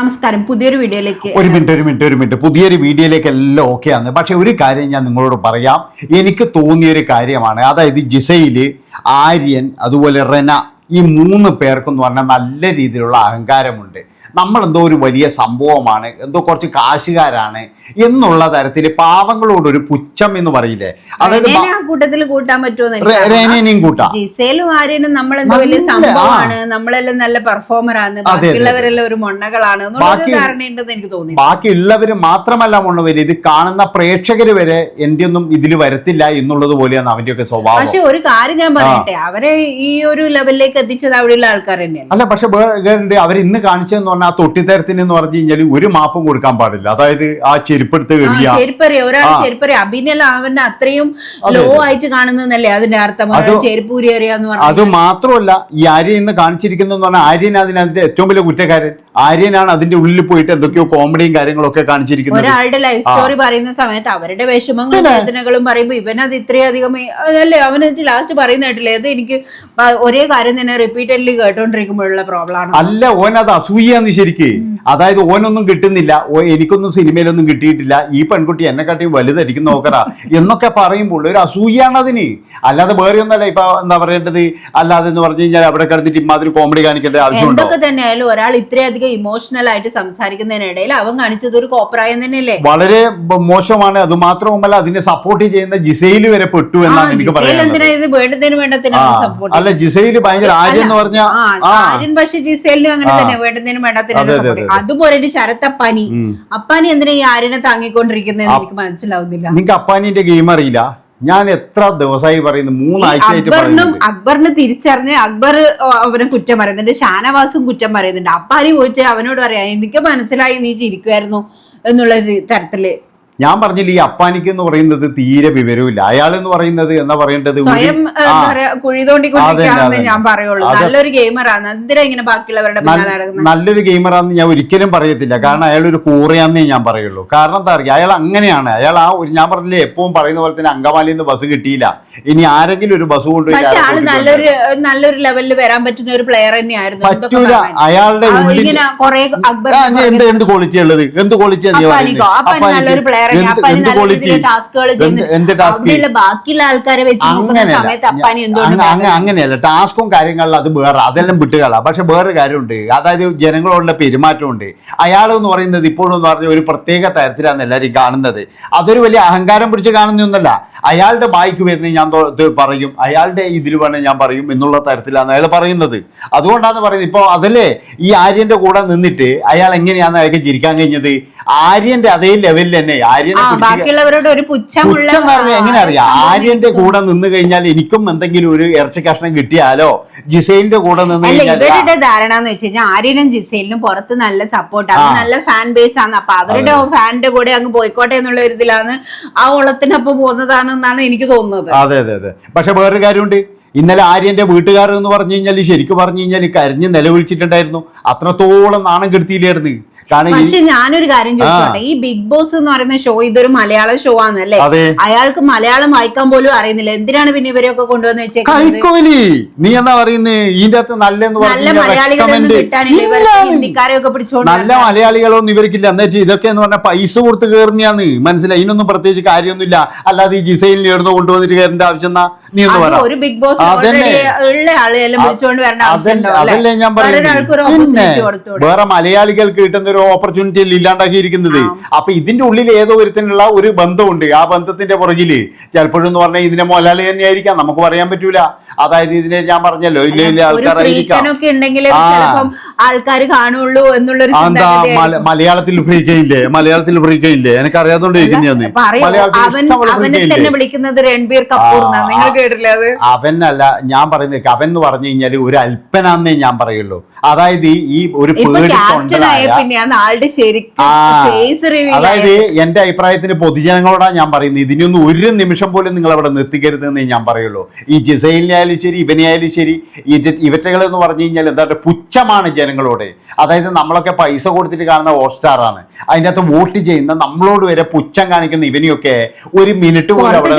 നമസ്കാരം. പുതിയൊരു വീഡിയോയിലേക്ക് ഒരു മിനിറ്റ് ഒരു മിനിറ്റ് ഒരു മിനിറ്റ്. പുതിയൊരു വീഡിയോയിലേക്ക് എല്ലാം ഓക്കെ ആണ്. പക്ഷെ ഒരു കാര്യം ഞാൻ നിങ്ങളോട് പറയാം. എനിക്ക് തോന്നിയ ഒരു കാര്യമാണ്. അതായത് ജിസയിൽ ആര്യൻ അതുപോലെ റെന ഈ മൂന്ന് പേർക്കെന്ന് പറഞ്ഞാൽ നല്ല രീതിയിലുള്ള അഹങ്കാരമുണ്ട്. നമ്മളെന്തോ ഒരു വലിയ സംഭവമാണ് എന്തോ കുറച്ച് കാശുകാരാണ് എന്നുള്ള തരത്തിൽ പാവങ്ങളോട് ഒരു പുച്ഛം എന്ന് പറയില്ലേ? അതായത് കൂട്ടത്തിൽ കൂട്ടാൻ പറ്റുമോ കൂട്ടാം. ജിസേലും ആര്യനും നമ്മളെന്തോ വലിയ സംഭവമാണ് നമ്മളെല്ലാം നല്ല. ബാക്കിയുള്ളവരെല്ലാം ഒരു മൊണ്ണകളാണ് ധാരണയുണ്ടെന്ന് എനിക്ക് തോന്നി. ബാക്കിയുള്ളവര് മാത്രമല്ല മൊണ്ണവര്. ഇത് കാണുന്ന പ്രേക്ഷകര് വരെ എന്റെ ഒന്നും ഇതിൽ വരത്തില്ല എന്നുള്ളത് പോലെയാണ് അവന്റെയൊക്കെ സ്വഭാവം. പക്ഷെ ഒരു കാര്യം ഞാൻ പറയട്ടെ. അവരെ ഈ ഒരു ലെവലിലേക്ക് എത്തിച്ചത് അവിടെയുള്ള ആൾക്കാർ തന്നെയാണ് അല്ല പക്ഷെ അവർ ഇന്ന് കാണിച്ചതെന്ന് പറഞ്ഞാൽ ആ തൊട്ടിത്തരത്തിന് എന്ന് പറഞ്ഞു കഴിഞ്ഞാൽ ഒരു മാപ്പും കൊടുക്കാൻ പാടില്ല. അതായത് ആ ചെരുപ്പെടുത്ത് എറിയ ചെരുപ്പറിയ ഒരാൾ. ചെരുപ്പറിയ അത്രയും ലോ ആയിട്ട് കാണുന്നല്ലേ അതിന്റെ അർത്ഥം ചെരുപ്പൂരി എറിയാന്ന് അത് മാത്രമല്ല ഈ ആര്യൻ ഇന്ന് കാണിച്ചിരിക്കുന്നതെന്ന് പറഞ്ഞാൽ ആര്യൻ അതിനകത്ത് ഏറ്റവും വലിയ കുറ്റക്കാരൻ. ആര്യനാണ് അതിന്റെ ഉള്ളിൽ പോയിട്ട് എന്തൊക്കെയോ കോമഡിയും കാര്യങ്ങളൊക്കെ കാണിച്ചിരിക്കുന്നത്. ഒരാളുടെ ലൈഫ് സ്റ്റോറി പറയുന്ന സമയത്ത് അവരുടെ വിഷമങ്ങളും വേദനകളും പറയുമ്പോ ഇവനത് ഇത്രയധികം അല്ലേ അവന് ലാസ്റ്റ് പറയുന്ന കേട്ടില്ലേ? അത് എനിക്ക് ഒരേ കാര്യം തന്നെ റിപ്പീറ്റഡ്ലി കേട്ടോണ്ടിരിക്കുമ്പോഴുള്ള പ്രോബ്ലം ആണ്. അല്ല ഓൻ അത് അസൂയാന്ന് ശരിക്ക് അതായത് ഓനൊന്നും കിട്ടുന്നില്ല. ഓ എനിക്കൊന്നും സിനിമയിലൊന്നും കിട്ടിയിട്ടില്ല. ഈ പെൺകുട്ടി എന്നെ കാട്ടിയും വലുതടിക്കുന്ന നോക്കറ എന്നൊക്കെ പറയുമ്പോൾ ഒരു അസൂയാണ് അതിന്. അല്ലാതെ വേറെ ഒന്നല്ല ഇപ്പൊ എന്താ പറയേണ്ടത്? അല്ലാതെ എന്ന് പറഞ്ഞു കഴിഞ്ഞാൽ അവിടെ കിടന്നിട്ട് ഇമാതിരി കോമഡി കാണിക്കേണ്ട ആവശ്യമുണ്ടോ? തന്നെയായാലും ഒരാൾ ഇത്രയധികം ഇമോഷണൽ ആയിട്ട് സംസാരിക്കുന്നതിനിടയിൽ അവൻ കാണിച്ചത് ഒരു കോപ്രായം തന്നെയല്ലേ? വളരെ മോശമാണ്. അത് മാത്രവുമല്ല അതിനെ സപ്പോർട്ട് ചെയ്യുന്ന ജിസയിൽ വരെ പെട്ടു എന്നാണ് എനിക്ക് പറയുന്നത് അല്ല ജിസയിൽ ഭയങ്കര ആര്യം എന്ന് പറഞ്ഞ ആര്യൻ പക്ഷെ ജിസയിലും അങ്ങനെ. തന്നെ വേണ്ടതിനും വേണ്ടതിനും അതെ. അതുപോലെ ഒരു ശരത്തപ്പാനി. ഉം. അപ്പാനി എന്തിനാ ഈ ആര്യനെ താങ്ങിക്കൊണ്ടിരിക്കുന്നത് എനിക്ക് മനസ്സിലാവുന്നില്ല. നിങ്ങക്ക് അപ്പാനിന്റെ ഗെയിം അറിയില്ല. ഞാൻ എത്ര ദിവസമായി പറയുന്നു? മൂന്നാഴ്ച മൂന്നാഴ്ചയായിട്ട് അക്ബറിനും അക്ബറിനെ തിരിച്ചറിഞ്ഞ് അക്ബർ അവനെ കുറ്റം പറയുന്നുണ്ട്. ഷാനവാസും കുറ്റം പറയുന്നുണ്ട്. അപ്പാനി പോയിട്ട് അവനോട് പറയാ എനിക്ക് മനസ്സിലായി നീ ചിരിക്കുമായിരുന്നു എന്നുള്ള തരത്തിൽ ഞാൻ പറഞ്ഞില്ല ഈ അപ്പാനിക്ക് എന്ന് പറയുന്നത് തീരെ വിവരമില്ല അയാൾ എന്ന് പറയുന്നത് എന്താ പറയേണ്ടത് സ്വയം ഞാൻ പറയുള്ളൂ. നല്ലൊരു ഗെയിമറാണ് എന്തിനാ ഇങ്ങനെ ബാക്കിയുള്ളവരുടെ നല്ലൊരു ഗെയിമറാന്ന് ഞാൻ ഒരിക്കലും പറയത്തില്ല. കാരണം അയാൾ ഒരു കൂറയാന്നേ ഞാൻ പറയുള്ളൂ. കാരണം എന്താ പറയുക അയാൾ അങ്ങനെയാണ്. അയാൾ ആ ഒരു ഞാൻ പറഞ്ഞില്ലേ എപ്പോഴും പറയുന്ന പോലെ തന്നെ അങ്കമാലിയിൽ നിന്ന് ബസ് കിട്ടിയില്ല. ഇനി ആരെങ്കിലും ഒരു ബസ് കൊണ്ടുപോയി നല്ലൊരു നല്ലൊരു ലെവലിൽ വരാൻ പറ്റുന്ന ഒരു പ്ലെയർ തന്നെയായിരുന്നു പറ്റൂല. അയാളുടെ എന്ത് എന്ത് ക്വാളിറ്റി ഉള്ളത്? എന്ത് ക്വാളിറ്റിയാ നീ അപ്പാനി ടാസ്കുകൾ ബാക്കിയുള്ള ആൾക്കാരെ വെച്ച് നോക്കുന്ന അങ്ങനെയല്ല. സമയത്ത് അപ്പാനി എന്തുകൊണ്ട് അങ്ങനെയല്ല. ടാസ്കും കാര്യങ്ങളിലും അത് വേറെ അതെല്ലാം വിട്ടുകളാ. പക്ഷെ വേറെ കാര്യമുണ്ട്. അതായത് ജനങ്ങളോടുള്ള പെരുമാറ്റമുണ്ട്. അയാൾ എന്ന് പറയുന്നത് ഇപ്പോഴും എന്ന് പറഞ്ഞ ഒരു പ്രത്യേക തരത്തിലാണ് എല്ലാരും കാണുന്നത്. അതൊരു വലിയ അഹങ്കാരം പിടിച്ച് കാണുന്നൊന്നല്ല. അയാളുടെ ബായിക്ക് വരുന്ന ഞാൻ പറയും. അയാളുടെ ഇതിൽ വേണേൽ ഞാൻ പറയും എന്നുള്ള തരത്തിലാണ് അയാൾ പറയുന്നത്. അതുകൊണ്ടാണ് പറയുന്നത്. ഇപ്പോൾ അതല്ലേ ഈ ആര്യന്റെ കൂടെ നിന്നിട്ട് അയാൾ എങ്ങനെയാണ് അയാൾക്ക് ചിരിക്കാൻ കഴിഞ്ഞത്? ആര്യന്റെ അതേ ലെവലിൽ തന്നെ. ആര്യനെ ആ പിടിച്ച് ബാക്കിയുള്ളവരോട് ഒരു പുച്ഛം പറഞ്ഞാൽ എങ്ങനെ അറിയാം? ആര്യന്റെ കൂടെ നിന്ന് കഴിഞ്ഞാൽ എനിക്കും എന്തെങ്കിലും ഒരു ഇറച്ചി കഷ്ണം കിട്ടിയാലോ? ജിസൈലിന്റെ കൂടെ നിന്ന് ഇവരുടെ ധാരണ എന്ന് വെച്ച് കഴിഞ്ഞാൽ ആര്യനും ജിസൈലിനും പുറത്ത് നല്ല സപ്പോർട്ട് ആണ്. നല്ല ഫാൻ ബേസ് ആണ്. അപ്പൊ അവരുടെ ഫാനിന്റെ കൂടെ അങ്ങ് പോയിക്കോട്ടെ എന്നുള്ള ഒരു ഇതിലാണ് ആ ഓളത്തിനൊപ്പം പോകുന്നതാണെന്നാണ് എനിക്ക് തോന്നുന്നത്. അതെ അതെ അതെ. പക്ഷെ വേറൊരു കാര്യമുണ്ട്. ഇന്നലെ ആര്യന്റെ വീട്ടുകാർ എന്ന് പറഞ്ഞു കഴിഞ്ഞാൽ ശരിക്കും പറഞ്ഞു കഴിഞ്ഞാൽ കരഞ്ഞ് നിലവിളിച്ചിട്ടുണ്ടായിരുന്നു. അത്രത്തോളം നാണം കെടുത്തിയില്ലായിരുന്നു. പക്ഷെ ഞാനൊരു കാര്യം ചോദിച്ചോട്ടെ? ഈ ബിഗ് ബോസ് എന്ന് പറയുന്ന ഷോ ഇതൊരു മലയാളം ഷോ ആണ് അല്ലേ? അയാൾക്ക് മലയാളം വായിക്കാൻ പോലും അറിയുന്നില്ല. എന്തിനാണ് പിന്നെ ഇവരെയൊക്കെ കൊണ്ടുവന്ന് വെച്ചേക്കുന്നത്? നീ എന്താ പറയുന്നത് ഇതിന്റെ അകത്ത് നല്ല മലയാളികളൊന്നും കിട്ടാനില്ല. ഇവർ ഹിന്ദിക്കാരെയൊക്കെ പിടിച്ചോണ്ട് നല്ല മലയാളികളൊന്നും ഇവർക്കില്ല. എന്താ വെച്ചാൽ ഇതൊക്കെ എന്ന് പറഞ്ഞാൽ പൈസ കൊടുത്ത് കയറുന്നതാണ് മനസ്സിലായി? ഇതിനൊന്നും പ്രത്യേകിച്ച് കാര്യമൊന്നുമില്ല. അല്ലാതെ ഈ ജിസൈലിന് ഉയർന്നു കൊണ്ടുവന്നിട്ട് കയറേണ്ട ആവശ്യം നീ എന്ന് അത് ഒരു ബിഗ് ബോസ് അതല്ലേ ഞാൻ പറയുന്നത്. വേറെ മലയാളികൾക്ക് കിട്ടുന്ന ഒരു ഓപ്പർച്യൂണിറ്റി അല്ല ഇല്ലാണ്ടാക്കിയിരിക്കുന്നത്. അപ്പൊ ഇതിന്റെ ഉള്ളിൽ ഏതോ ഒരുത്തിനുള്ള ഒരു ബന്ധമുണ്ട്. ആ ബന്ധത്തിന്റെ പുറകിൽ ചിലപ്പോഴെന്ന് പറഞ്ഞാൽ ഇതിന്റെ മുതലാളി തന്നെയായിരിക്കാം നമുക്ക് പറയാൻ പറ്റൂല. അതായത് ഇതിനെ ഞാൻ പറഞ്ഞല്ലോ ഇല്ല ഇല്ല ആൾക്കാരായിരിക്കാം ആൾക്കാർ കാണുള്ളൂ എന്നുള്ളൊരു മലയാളത്തിൽ ഫ്രീക്കയില്ലേ മലയാളത്തിൽ ഫ്രീക്കയില്ലേ എനിക്ക് അറിയാത്തോണ്ട് അവൻ അവനെ തന്നെ വിളിക്കുന്നത് രൺബീർ കപൂർ നിങ്ങൾ കേട്ടില്ലേ അത്? അവനല്ല ഞാൻ പറയുന്നത് അവൻ എന്ന് പറഞ്ഞു കഴിഞ്ഞാൽ ഒരു അല്പനാന്നേ ഞാൻ പറയുള്ളൂ. അതായത് ഈ- ഈ ഒരു അതായത് എന്റെ അഭിപ്രായത്തിന് പൊതുജനങ്ങളോടാ ഞാൻ പറയുന്നത്. ഇതിനൊന്നും ഒരു നിമിഷം പോലും നിങ്ങൾ അവിടെ നിർത്തിക്കരുത് എന്ന് ഞാൻ പറയുള്ളൂ. ഈ ജിസൈലിനെ ആയാലും ശരി ഇവനെ ആയാലും ശരി ഇത് ഇവറ്റകൾ എന്ന് പറഞ്ഞു കഴിഞ്ഞാൽ എന്താ പറയുക പുച്ഛമാണ് ജനങ്ങളോട്. അതായത് നമ്മളൊക്കെ പൈസ കൊടുത്തിട്ട് കാണുന്ന ഹോട്ട്സ്റ്റാറാണ് അതിന്റെ അകത്ത് വോട്ട് ചെയ്യുന്ന നമ്മളോട് വരെ പുച്ഛം കാണിക്കുന്ന ഇവനെയൊക്കെ ഒരു മിനിറ്റ് പോലും അവിടെ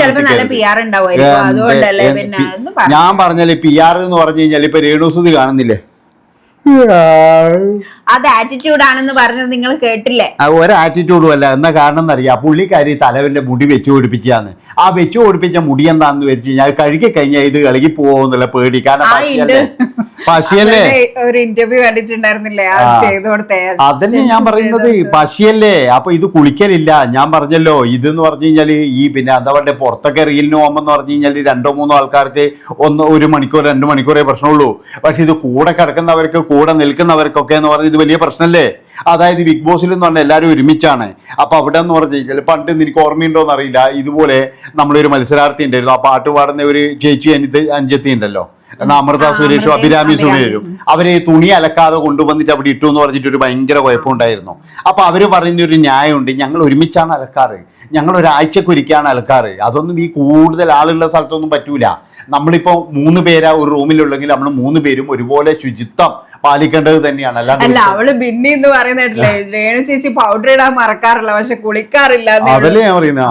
ഞാൻ പറഞ്ഞാൽ പി ആർ എന്ന് പറഞ്ഞു കഴിഞ്ഞാൽ ഇപ്പൊ രേണുസുതി കാണുന്നില്ലേ? അത് ആറ്റിറ്റ്യൂഡ് ആണെന്ന് പറഞ്ഞത് നിങ്ങൾ കേട്ടില്ലേ? ഒരു ആറ്റിറ്റ്യൂഡും അല്ല. എന്നാ കാരണം എന്നറിയാം പുള്ളിക്കാരി തലവന്റെ മുടി വെച്ചു പിടിപ്പിച്ചാന്ന് ആ വെച്ചു പിടിപ്പിച്ച മുടി എന്താന്ന് വെച്ച് കഴിഞ്ഞാൽ അത് കഴുകി കഴിഞ്ഞാൽ ഇത് ഇളകി പോവെന്നുള്ള പേടി. കാരണം പശിയല്ലേ? ഒരു ഇന്റർവ്യൂ കണ്ടിട്ടുണ്ടായിരുന്നില്ലേ. ചെയ്തു കൊടുത്തേ. അതന്നെ ഞാൻ പറയുന്നത്. പശിയല്ലേ? അപ്പൊ ഇത് കുളിക്കലില്ല. ഞാൻ പറഞ്ഞല്ലോ ഇത് എന്ന് പറഞ്ഞു കഴിഞ്ഞാൽ ഈ പിന്നെ എന്താ പറയുക പുറത്തൊക്കെ റീലിന് പോകുമ്പോൾ പറഞ്ഞു കഴിഞ്ഞാൽ രണ്ടോ മൂന്നോ ആൾക്കാർക്ക് ഒന്ന് ഒരു മണിക്കൂർ രണ്ട് മണിക്കൂറേ പ്രശ്നമുള്ളൂ. പക്ഷെ ഇത് കൂടെ കിടക്കുന്നവർക്ക് കൂടെ നിൽക്കുന്നവർക്കൊക്കെ എന്ന് പറഞ്ഞാൽ ഇത് വലിയ പ്രശ്നമല്ലേ അതായത് ബിഗ് ബോസിൽ എന്ന് പറഞ്ഞാൽ എല്ലാവരും ഒരുമിച്ചാണ്. അപ്പൊ അവിടെ എന്ന് പറഞ്ഞു കഴിഞ്ഞാൽ പണ്ട് എനിക്ക് ഓർമ്മയുണ്ടോ എന്നറിയില്ല ഇതുപോലെ നമ്മളൊരു മത്സരാർത്ഥി ഉണ്ടായിരുന്നു. ആ പാട്ട് പാടുന്ന ഒരു ചേച്ചി അനിത് അഞ്ചെത്തി ഉണ്ടല്ലോ അമൃത സുരേഷും അഭിരാമി. സുരേഷും അവരെ തുണി അലക്കാതെ കൊണ്ടുവന്നിട്ട് അവിടെ ഇട്ടു എന്ന് പറഞ്ഞിട്ട് ഒരു ഭയങ്കര കുഴപ്പമുണ്ടായിരുന്നു. അപ്പൊ അവർ പറയുന്ന ഒരു ന്യായമുണ്ട്. ഞങ്ങൾ ഒരുമിച്ചാണ് അലക്കാറ്. ഞങ്ങൾ ഒരാഴ്ചക്കൊരിക്കാണ് അലക്കാറ്. അതൊന്നും ഈ കൂടുതൽ ആളുള്ള സ്ഥലത്തൊന്നും പറ്റൂല. നമ്മളിപ്പോ മൂന്ന് പേരാ ഒരു റൂമിലുള്ളെങ്കിൽ നമ്മൾ മൂന്ന് പേരും ഒരുപോലെ ശുചിത്വം പാലിക്കേണ്ടത് തന്നെയാണ്. അല്ല അവൾ ബിന്നി എന്ന് പറയുന്നിട്ടില്ലേ രേണു ചേച്ചി പൗഡർ ഇടാൻ മറക്കാറില്ല പക്ഷെ കുളിക്കാറില്ല അതല്ലേ ഞാൻ പറയുന്ന.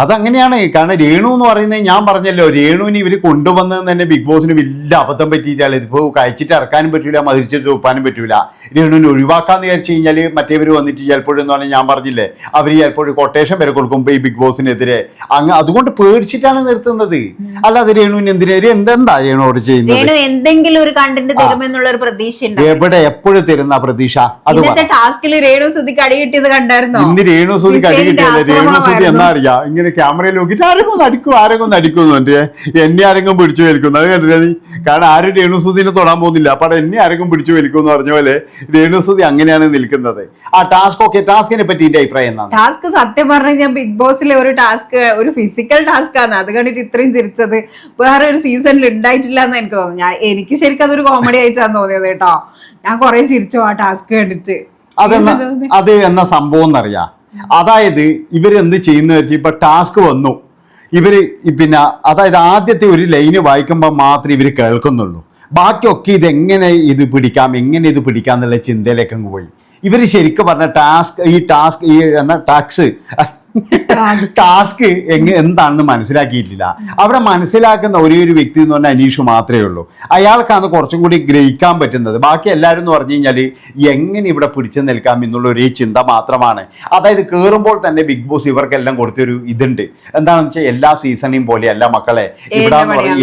അതങ്ങനെയാണ്. കാരണം രേണു എന്ന് പറയുന്നത് ഞാൻ പറഞ്ഞല്ലോ രേണുവിന് ഇവർ കൊണ്ടുവന്നത് തന്നെ ബിഗ് ബോസിന് വലിയ അബദ്ധം പറ്റിയിട്ടാണ്. ഇതിപ്പോൾ കഴിച്ചിട്ട് ഇറക്കാനും പറ്റില്ല മതിരിച്ചിട്ട് ഒപ്പാനും പറ്റില്ല രേണുവിനെ ഒഴിവാക്കാന്ന് വിചാരിച്ചു കഴിഞ്ഞാൽ മറ്റേവർ വന്നിട്ട് ചിലപ്പോഴും എന്ന് പറഞ്ഞാൽ ഞാൻ പറഞ്ഞില്ലേ അവർ ചിലപ്പോൾ കൊട്ടേഷൻ വരെ കൊടുക്കുമ്പോൾ ഈ ബിഗ് ബോസിനെതിരെ അങ്ങ് അതുകൊണ്ട് പേടിച്ചിട്ടാണ് നിർത്തുന്നത്. അല്ലാതെ രേണുവിന് എന്തിനെതിരെ എന്തെന്താ രേണുവോട് ചെയ്യുന്നത്? രേണു എന്തെങ്കിലും ഒരു കണ്ടന്റ് തരുമെന്നുള്ള ഒരു പ്രതീക്ഷ എവിടെ എപ്പോഴും തരുന്ന പ്രതീക്ഷ? അത്. ടാസ്കിൽ രേണു സുധിക്ക് കടി കിട്ടിയത് കണ്ടായിരുന്നോ? ഇന്ന് രേണു സുതി കടി ജിസേലിന്റെ രേണു സുതി. എന്നാ അറിയാ? ഇങ്ങനെ ക്യാമറയിൽ നോക്കിയിട്ട് ആരെങ്കിലും ഒന്ന് അടിക്കും ആരെങ്കിലും ഒന്ന് അടിക്കുന്നുണ്ട് എന്നെ ആരെങ്കിലും പിടിച്ചു വലിക്കുന്നു. അത് കണ്ടില്ല നീ? കാരണം ആരും രേണുസുദിനെ തൊടാൻ പോകുന്നില്ല. അപ്പൊ അവിടെ എന്നെ ആരെങ്കിലും പിടിച്ചു വലിക്കും എന്ന് പറഞ്ഞ പോലെ രേണു അങ്ങനെയാണ് നിൽക്കുന്നത്. ആ ടാസ്ക് ഓക്കെ ടാസ്കിനെ പറ്റി എന്റെ അഭിപ്രായം എന്താണ്? ടാസ്ക് സത്യം പറഞ്ഞു കഴിഞ്ഞാൽ ബിഗ് ബോസിലെ ഒരു ടാസ്ക് ഒരു ഫിസിക്കൽ ടാസ്ക് ആണ്. അത് കണ്ടിട്ട് ഇത്രയും ചിരിച്ചത്. വേറെ ഒരു സീസണിൽ ഉണ്ടായിട്ടില്ല എന്ന് എനിക്ക് തോന്നുന്നു. ഞാൻ എനിക്ക് ശരിക്കും അതൊരു കോമഡി ആയിട്ടാണ് തോന്നിയത് കേട്ടോ. ഞാൻ കുറെ ചിരിച്ചു ആ ടാസ്ക് കണ്ടിട്ട്. അത് എന്ന സംഭവം എന്നറിയാം. അതായത് ഇവരെന്ത് ചെയ്യുന്ന വെച്ചാൽ ഇപ്പൊ ടാസ്ക് വന്നു. ഇവർ പിന്നെ അതായത് ആദ്യത്തെ ഒരു ലൈന് വായിക്കുമ്പോൾ മാത്രമേ ഇവർ കേൾക്കുന്നുള്ളൂ. ബാക്കിയൊക്കെ ഇത് എങ്ങനെ ഇത് പിടിക്കാം എങ്ങനെ ഇത് പിടിക്കാം എന്നുള്ള ചിന്തയിലേക്ക് അങ്ങ് പോയി. ഇവർ ശരിക്കും പറഞ്ഞ ടാസ്ക് ഈ ടാസ്ക് ഈ എന്ന ടാക്സ് ടാസ്ക് എങ്ങനെ എന്താണെന്ന് മനസ്സിലാക്കിയിട്ടില്ല. അവിടെ മനസ്സിലാക്കുന്ന ഒരേ ഒരു വ്യക്തി എന്ന് പറഞ്ഞാൽ അനീഷ് മാത്രമേ ഉള്ളൂ. അയാൾക്കാണ് കുറച്ചും കൂടി ഗ്രഹിക്കാൻ പറ്റുന്നത്. ബാക്കി എല്ലാവരും എന്ന് പറഞ്ഞു കഴിഞ്ഞാൽ എങ്ങനെ ഇവിടെ പിടിച്ചു നിൽക്കാം എന്നുള്ള ഒരേ ചിന്ത മാത്രമാണ്. അതായത് കയറുമ്പോൾ തന്നെ ബിഗ് ബോസ് ഇവർക്കെല്ലാം കൊടുത്തൊരു ഇതുണ്ട്. എന്താണെന്ന് വെച്ചാൽ എല്ലാ സീസണിയും പോലെയല്ല മക്കളെ. ഇവിടെ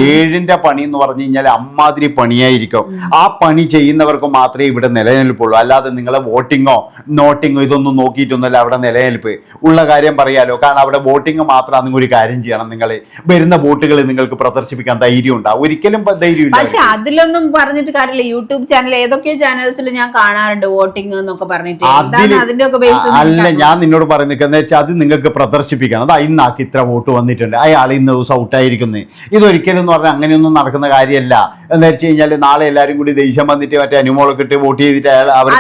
ഏഴിന്റെ പണി എന്ന് പറഞ്ഞു കഴിഞ്ഞാൽ അമ്മാതിരി പണിയായിരിക്കും. ആ പണി ചെയ്യുന്നവർക്ക് മാത്രമേ ഇവിടെ നിലനിൽപ്പുള്ളൂ. അല്ലാതെ നിങ്ങളെ വോട്ടിങ്ങോ നോട്ടിങ്ങോ ഇതൊന്നും നോക്കിയിട്ടൊന്നുമല്ല അവിടെ നിലനിൽപ്പ്. ഉള്ള കാര്യം പറയാലോ കാരണം അവിടെ വോട്ടിംഗ് മാത്രം നിങ്ങൾ ഒരു കാര്യം ചെയ്യണം. നിങ്ങൾ വരുന്ന വോട്ടുകൾ നിങ്ങൾക്ക് പ്രദർശിപ്പിക്കാൻ ധൈര്യം ഉണ്ടാവും. ഒരിക്കലും ധൈര്യം പക്ഷെ അതിലൊന്നും പറഞ്ഞിട്ട് കാര്യമില്ല. യൂട്യൂബ് ചാനൽ ഏതൊക്കെ ചാനൽസിൽ ഞാൻ കാണാറുണ്ട് വോട്ടിംഗ് എന്നൊക്കെ പറഞ്ഞിട്ട്. അതിന്റെ ഒക്കെ ബേസ് അല്ല ഞാൻ നിന്നോട് പറയുന്നത് വെച്ചാൽ അത് നിങ്ങൾക്ക് പ്രദർശിപ്പിക്കണം. അത് ഇന്നാക്കി ഇത്ര വോട്ട് വന്നിട്ടുണ്ട്. അയാൾ ഇന്ന് ദിവസം ഔട്ടായിരിക്കുന്നു ഇതൊരിക്കലും എന്ന് പറഞ്ഞാൽ അങ്ങനെയൊന്നും നടക്കുന്ന കാര്യമല്ല. എന്താ വെച്ച് കഴിഞ്ഞാൽ നാളെ എല്ലാവരും കൂടി ദേഷ്യം വന്നിട്ട് മറ്റേ അനുമോളൊക്കെ ഇട്ട് വോട്ട് ചെയ്തിട്ട് അയാൾ അവർ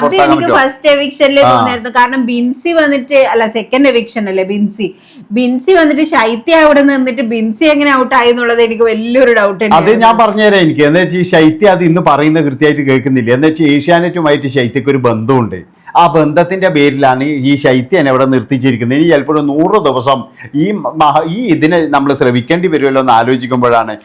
ഫസ്റ്റ് എവിക്ഷനിൽ തോന്നായിരുന്നു കാരണം ബിൻസി വന്നിട്ട് അല്ല സെക്കൻഡ് എവിക്ഷൻ അല്ലേ ബിൻസി? ബിൻസി വന്നിട്ട് ശൈത്യ അവിടെ നിന്നിട്ട് ബിൻസി എങ്ങനെ ഔട്ട് ആയി എന്നുള്ളത് എനിക്ക് വലിയൊരു ഡൗട്ട് അത് ഞാൻ പറഞ്ഞുതരാം എനിക്ക്. എന്താ വെച്ചാൽ ശൈത്യ അത് ഇന്ന് പറയുന്നത് കൃത്യമായിട്ട് കേൾക്കുന്നില്ല. എന്താ വെച്ചാൽ ഏഷ്യാനെറ്റുമായിട്ട് ശൈത്യക്ക് ഒരു ബന്ധമുണ്ട്. ആ ബന്ധത്തിന്റെ പേരിലാണ് ഈ ശൈത്യം അവിടെ നിർത്തിച്ചിരിക്കുന്നത്. ഇനി ചിലപ്പോൾ നൂറ് ദിവസം ഈ മഹ- ഈ ഇതിനെ നമ്മൾ ശ്രമിക്കേണ്ടി വരുമല്ലോ എന്ന് ആലോചിക്കുമ്പോഴാണ്.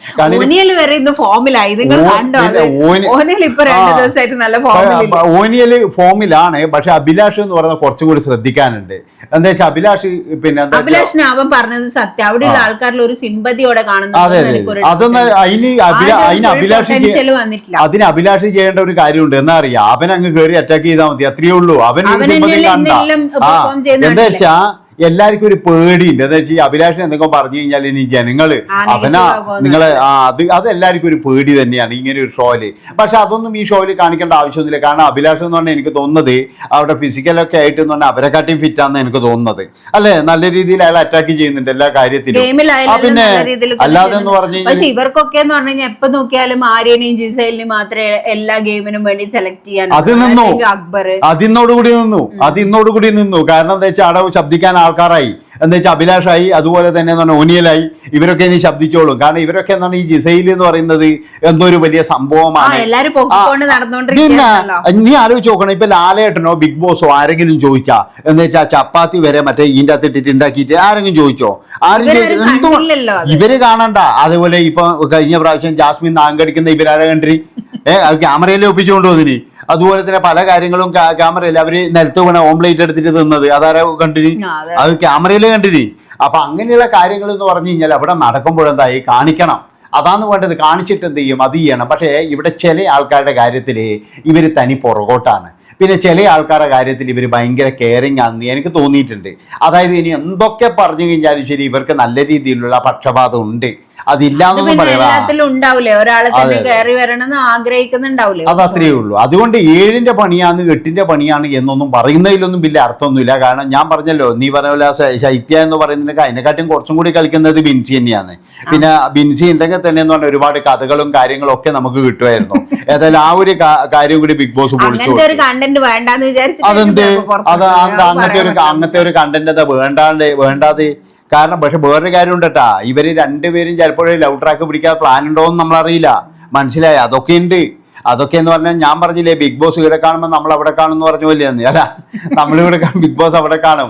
ഓനിയൽ ഓനിയൽ ഫോമിലാണ്. പക്ഷെ അഭിലാഷ് എന്ന് പറയുന്നത് കുറച്ചും കൂടി ശ്രദ്ധിക്കാനുണ്ട്. എന്താ വെച്ചാൽ അഭിലാഷ് പിന്നെ അഭിലാഷിനെ അവൻ പറഞ്ഞത് സത്യം. അവിടെയുള്ള ആൾക്കാരിൽ ഒരു സിമ്പതിയോടെ കാണുന്നു അതെ അതൊന്ന് അതിന് അഭിലാ- അതിന് അഭിലാഷ് അതിന് അഭിലാഷ് ചെയ്യേണ്ട ഒരു കാര്യമുണ്ട്. എന്നാ അറിയാം. അവൻ അങ്ങ് കയറി അറ്റാക്ക് ചെയ്താൽ മതി. അത്രയേ ഉള്ളൂ. അവൻ എന്താ വെച്ചാ എല്ലാവർക്കും ഒരു പേടിയുണ്ട്. എന്താ വെച്ചാൽ അഭിലാഷൻ അഭിലാഷിന് എന്തെങ്കിലും പറഞ്ഞു കഴിഞ്ഞാൽ ഇനി ജനങ്ങൾ അവന നിങ്ങളെ അത് അത് എല്ലാവർക്കും ഒരു പേടി തന്നെയാണ് ഇങ്ങനെ ഒരു ഷോയിൽ പക്ഷെ അതൊന്നും ഈ ഷോയിൽ കാണിക്കേണ്ട ആവശ്യമൊന്നുമില്ല. കാരണം അഭിലാഷം എന്ന് പറഞ്ഞാൽ എനിക്ക് തോന്നുന്നത് അവിടെ ഫിസിക്കലൊക്കെ ആയിട്ട് എന്ന് പറഞ്ഞാൽ അവരെക്കാട്ടിയും ഫിറ്റ് ആണെന്ന് എനിക്ക് തോന്നുന്നത്. അല്ലെ? നല്ല രീതിയിൽ അയാൾ അറ്റാക്ക് ചെയ്യുന്നുണ്ട് എല്ലാ കാര്യത്തിലും. പിന്നെ അല്ലാതെ എന്ന്. പറഞ്ഞു പക്ഷെ ഇവർക്കൊക്കെ എന്ന് പറഞ്ഞു കഴിഞ്ഞാൽ എപ്പോ നോക്കിയാലും ആര്യനെയും ജിസൈലിനും മാത്രമേ എല്ലാ ഗെയിമിനും വേണ്ടി സെലക്ട് ചെയ്യാൻ അത് നിന്നു. അക്ബർ അതിന്നോടുകൂടി നിന്നു. അതിന്നോടുകൂടി നിന്നു. കാരണം എന്താ വെച്ചാൽ അവിടെ ശബ്ദിക്കാൻ ആൾക്കാരായി. എന്താ വെച്ചാൽ അഭിലാഷായി അതുപോലെ തന്നെ എന്ന് പറഞ്ഞാൽ ഒനിയലായി. ഇവരൊക്കെ ഇനി ശബ്ദിച്ചോളും. കാരണം ഇവരൊക്കെ എന്ന് പറഞ്ഞാൽ ഈ ജിസൈൽ എന്ന് പറയുന്നത് എന്തോ ഒരു വലിയ സംഭവമാണ്. പിന്നെ നീ ആലോചിച്ച് നോക്കണം. ഇപ്പൊ ലാലേട്ടനോ ബിഗ് ബോസോ ആരെങ്കിലും ചോദിച്ചാ എന്ന് വെച്ചാൽ ചപ്പാത്തി വരെ മറ്റേ ഇതിന്റെ അകത്ത് ഇട്ടിട്ട് ഉണ്ടാക്കിയിട്ട് ആരെങ്കിലും ചോദിച്ചോ? ആരും എന്തോ ഇവർ കാണണ്ട. അതുപോലെ ഇപ്പൊ കഴിഞ്ഞ പ്രാവശ്യം ജാസ്മിൻ നാങ്കടിക്കുന്ന ഇവരാരെ കണ്ടി ഏഹ് ക്യാമറയിൽ ഒപ്പിച്ചുകൊണ്ട് അതിന് അതുപോലെ തന്നെ പല കാര്യങ്ങളും ക്യാമറയിൽ അവർ നിലത്ത് വീണ ഓംലേറ്റ് എടുത്തിട്ട് തിന്നത്. അതാരാ കണ്ടിന്? അത്. ക്യാമറയിൽ കണ്ടിന്? അപ്പൊ അങ്ങനെയുള്ള കാര്യങ്ങൾ എന്ന് പറഞ്ഞു കഴിഞ്ഞാൽ അവിടെ നടക്കുമ്പോഴെന്തായി കാണിക്കണം. അതാന്ന് വേണ്ടത് കാണിച്ചിട്ട് എന്ത് ചെയ്യും? അത് ചെയ്യണം. പക്ഷേ ഇവിടെ ചില ആൾക്കാരുടെ കാര്യത്തിൽ ഇവർ തനി പുറകോട്ടാണ്. പിന്നെ ചില ആൾക്കാരുടെ കാര്യത്തിൽ ഇവർ ഭയങ്കര കെയറിങ് ആണെന്ന് എനിക്ക് തോന്നിയിട്ടുണ്ട്. അതായത് ഇനി എന്തൊക്കെ പറഞ്ഞു കഴിഞ്ഞാലും ശരി ഇവർക്ക് നല്ല രീതിയിലുള്ള പക്ഷപാതം ഉണ്ട്. അത് അതില്ലാന്നൊന്നും പിന്നെ പറയാ എല്ലാത്തിലും ഒരാളെ തന്നെ കയറി വരണമെന്ന് ആഗ്രഹിക്കുന്നുണ്ടാവൂലേ? അത് അത്രയേ ഉള്ളൂ. അതുകൊണ്ട് ഏഴിന്റെ പണിയാണ് എട്ടിന്റെ പണിയാണ് എന്നൊന്നും പറയുന്നതിലൊന്നും വലിയ അർത്ഥമൊന്നുമില്ല. കാരണം ഞാൻ പറഞ്ഞല്ലോ നീ പറഞ്ഞ പോലെ ശൈത്യ എന്ന് പറയുന്നതിനൊക്കെ അതിനെക്കാട്ടും കുറച്ചും കൂടി കളിക്കുന്നത് ബിൻസി തന്നെയാണ്. പിന്നെ ബിൻസി ഉണ്ടെങ്കിൽ തന്നെ എന്ന് പറഞ്ഞാൽ ഒരുപാട് കഥകളും കാര്യങ്ങളും ഒക്കെ നമുക്ക് കിട്ടുമായിരുന്നു. ഏതായാലും ആ ഒരു കാര്യം കൂടി ബിഗ് ബോസ് പൊളിച്ചു അതെന്ത്? അത് അത് അങ്ങനത്തെ ഒരു അങ്ങനത്തെ ഒരു കണ്ടന്റ് എന്താ വേണ്ടാണ്ട് വേണ്ടാതെ. കാരണം പക്ഷെ വേറൊരു കാര്യം ഉണ്ട് കേട്ടാ ഇവർ രണ്ടുപേരും ചിലപ്പോൾ ലവ് ട്രാക്ക് പിടിക്കാൻ പ്ലാൻ ഉണ്ടോന്ന് നമ്മൾ അറിയില്ല മനസ്സിലായി? അതൊക്കെ ഉണ്ട് അതൊക്കെ എന്ന് പറഞ്ഞാൽ ഞാൻ പറഞ്ഞില്ലേ ബിഗ് ബോസ് ഇവിടെ കാണുമ്പോൾ നമ്മൾ അവിടെ കാണും എന്ന് പറഞ്ഞു പോലെയാണ് അല്ല നമ്മളിവിടെ കാണും ബിഗ് ബോസ് അവിടെ കാണും.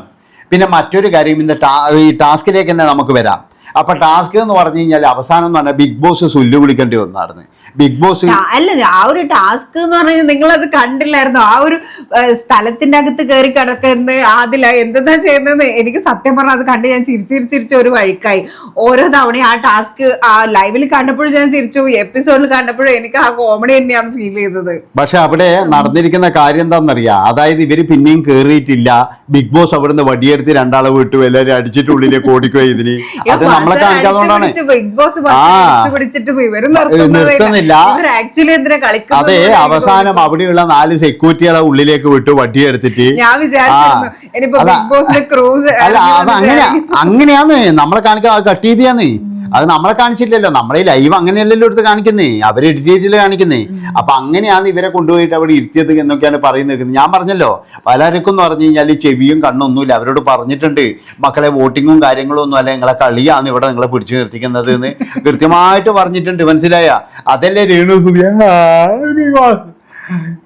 പിന്നെ മറ്റൊരു കാര്യം ഇന്ന് ഈ ടാസ്കിലേക്ക് തന്നെ നമുക്ക് വരാം. അപ്പൊ ടാസ്ക് എന്ന് പറഞ്ഞു കഴിഞ്ഞാൽ അവസാനം എന്ന് പറഞ്ഞാൽ ബിഗ് ബോസ് സുല്ലു വിളിക്കേണ്ടി വന്നായിരുന്നു. ബിഗ് ബോസ് അല്ല ആ ഒരു ടാസ്ക് എന്ന് പറഞ്ഞാൽ നിങ്ങൾ അത് കണ്ടില്ലായിരുന്നു. ആ ഒരു സ്ഥലത്തിന്റെ അകത്ത് കയറി കിടക്കുന്ന അതില എന്തെന്നാ ചെയ്യുന്നത് എനിക്ക് സത്യം പറഞ്ഞാൽ അത് കണ്ട് ഞാൻ ചിരിച്ചിരിച്ചിരിച്ച ഒരു വഴിക്കായി. ഓരോ തവണ ആ ടാസ്ക് ആ ലൈവിൽ കണ്ടപ്പോഴും ഞാൻ ചിരിച്ചു. എപ്പിസോഡിൽ കണ്ടപ്പോഴും എനിക്ക് ആ കോമഡി തന്നെയാണ് ഫീൽ ചെയ്തത്. പക്ഷെ അവിടെ നടന്നിരിക്കുന്ന കാര്യം എന്താണെന്നറിയാം? അതായത് ഇവർ പിന്നെയും കേറിയിട്ടില്ല. ബിഗ് ബോസ് അവിടുന്ന് വടിയെടുത്ത് രണ്ടാളെ വിട്ടു. എല്ലാവരും അടിച്ചിട്ടുള്ളിലേക്ക് ഓടിക്കുക ഇതിന്. നമ്മളെ കാണിക്കാത്തതുകൊണ്ടാണ് ബിഗ് ബോസ് നിർത്തുന്നില്ല. അതെ അവസാനം അവിടെയുള്ള നാല് സെക്യൂരിറ്റികളെ ഉള്ളിലേക്ക് വിട്ട് വട്ടി ഞാൻ ക്രൂസ് അല്ല അത് അങ്ങനെയാ അങ്ങനെയാന്ന് നമ്മളെ കാണിക്കാൻ കട്ട് ചെയ്തിയാന്ന്. അത് നമ്മളെ കാണിച്ചില്ലല്ലോ നമ്മളെ ലൈവ് അങ്ങനെയല്ലല്ലോ എടുത്ത് കാണിക്കുന്നേ. അവർ എഡിറ്റ് ചെയ്തില്ല കാണിക്കുന്നേ. അപ്പൊ അങ്ങനെയാണ് ഇവരെ കൊണ്ടുപോയിട്ട് അവിടെ ഇരുത്തിയത് എന്നൊക്കെയാണ് പറയുന്നത് ഞാൻ പറഞ്ഞല്ലോ പലർക്കും എന്ന് പറഞ്ഞു കഴിഞ്ഞാൽ ചെവിയും കണ്ണൊന്നുമില്ല അവരോട് പറഞ്ഞിട്ടുണ്ട് മക്കളെ വോട്ടിങ്ങും കാര്യങ്ങളും ഒന്നും അല്ല. നിങ്ങളെ കളിയാണ് ഇവിടെ നിങ്ങളെ പിടിച്ചു നിർത്തിക്കുന്നത് എന്ന് കൃത്യമായിട്ട് പറഞ്ഞിട്ടുണ്ട്. മനസ്സിലായ? അതല്ലേ രേണു സുധിയ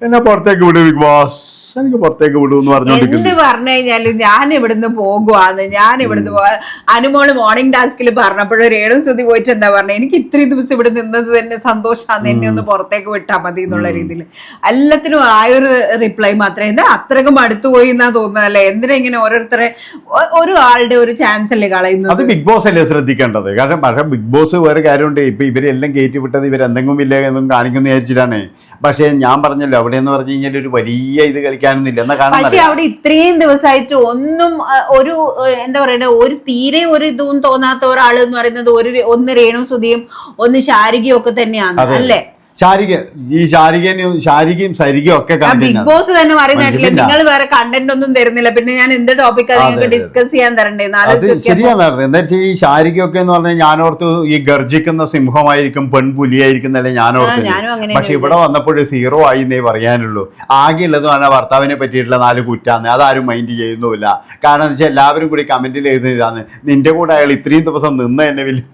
എന്നെ പുറത്തേക്ക് വിടൂ ബിഗ് ബോസ് എനിക്ക് പുറത്തേക്ക് വിടൂ എന്ന് എന്ത് പറഞ്ഞു കഴിഞ്ഞാലും ഞാൻ ഇവിടുന്ന് പോകുവാന്ന്. ഞാൻ ഇവിടുന്ന് പോവാ. അനുമോൾ മോർണിംഗ് ടാസ്കിൽ പറഞ്ഞപ്പോഴും രേണും സ്തുതി പോയിട്ട് എന്താ പറഞ്ഞത് എനിക്ക് ഇത്രയും ദിവസം ഇവിടെ നിന്നത് തന്നെ സന്തോഷമാണ് എന്നെ ഒന്ന് പുറത്തേക്ക് വിട്ടാ മതി എന്നുള്ള രീതിയിൽ എല്ലാത്തിനും ഒരു റിപ്ലൈ മാത്രമേ. എന്താ അത്രക്കും അടുത്തു പോയി എന്നാ തോന്നുന്നത് അല്ലെ? എന്തിനാ ഇങ്ങനെ ഓരോരുത്തരെ ഒരു ആളുടെ ഒരു ചാൻസ് അല്ലേ അത് ബിഗ് ബോസ് അല്ലേ ശ്രദ്ധിക്കേണ്ടത്? കാരണം പക്ഷേ ബിഗ് ബോസ് വേറെ കാര്യമുണ്ട്. ഇപ്പൊ ഇവരെല്ലാം കയറ്റി വിട്ടത് ഇവരെന്തെങ്കിലും ഇല്ല എന്നും കാണിക്കുന്ന വിചാരിച്ചിട്ടാണ്. പക്ഷേ ഞാൻ പറഞ്ഞല്ലോ അവിടെ എന്ന് പറഞ്ഞു കഴിഞ്ഞാൽ ഒരു വലിയ ഇത് കളിക്കാനൊന്നുമില്ല. എന്നാ കാണാൻ പക്ഷെ അവിടെ ഇത്രയും ദിവസമായിട്ട് ഒന്നും ഒരു എന്താ പറയണ്ടേ ഒരു തീരെ ഒരു ഇതും തോന്നാത്ത ഒരാൾ എന്ന് പറയുന്നത് ഒരു ഒന്ന് രേണു സുധിയും ഒന്ന് ശാരികയും ഒക്കെ തന്നെയാണ് അല്ലേ? ശാരിക ഈ ശാരികയും ശാരികയും സരികയും ഒക്കെ ബിഗ് ബോസ് തന്നെ പറയുന്നില്ല നിങ്ങൾ വേറെ കണ്ടന്റ് ഒന്നും തരുന്നില്ല. പിന്നെ ഞാൻ എന്ത് ടോപ്പിക് നിങ്ങൾക്ക് ഡിസ്കസ് ചെയ്യാൻ തരണ്ടേന്ന് നോക്കിയപ്പോ ശരിയാണ് എന്താ വെച്ചാൽ ഈ ശാരികയൊക്കെ എന്ന് പറഞ്ഞാൽ ഞാനോർത്ത് ഈ ഗർജിക്കുന്ന സിംഹമായിരിക്കും പെൺപുലിയായിരിക്കും എന്നല്ലേ ഞാനോർത്ത് പക്ഷെ ഇവിടെ വന്നപ്പോൾ സീറോ ആയി എന്നേ പറയാനുള്ളൂ. ആകെയുള്ളത് പറഞ്ഞാൽ ഭർത്താവിനെ പറ്റിയിട്ടുള്ള നാല് കുറ്റാന്ന്. അതാരും മൈൻഡ് ചെയ്യുന്നുമില്ല. കാരണം എന്ന് വെച്ചാൽ എല്ലാവരും കൂടി കമന്റിൽ എഴുതുന്നതാണ്. നിന്റെ കൂടെ അയാൾ ഇത്രയും ദിവസം നിന്ന് എന്നെ വലിയ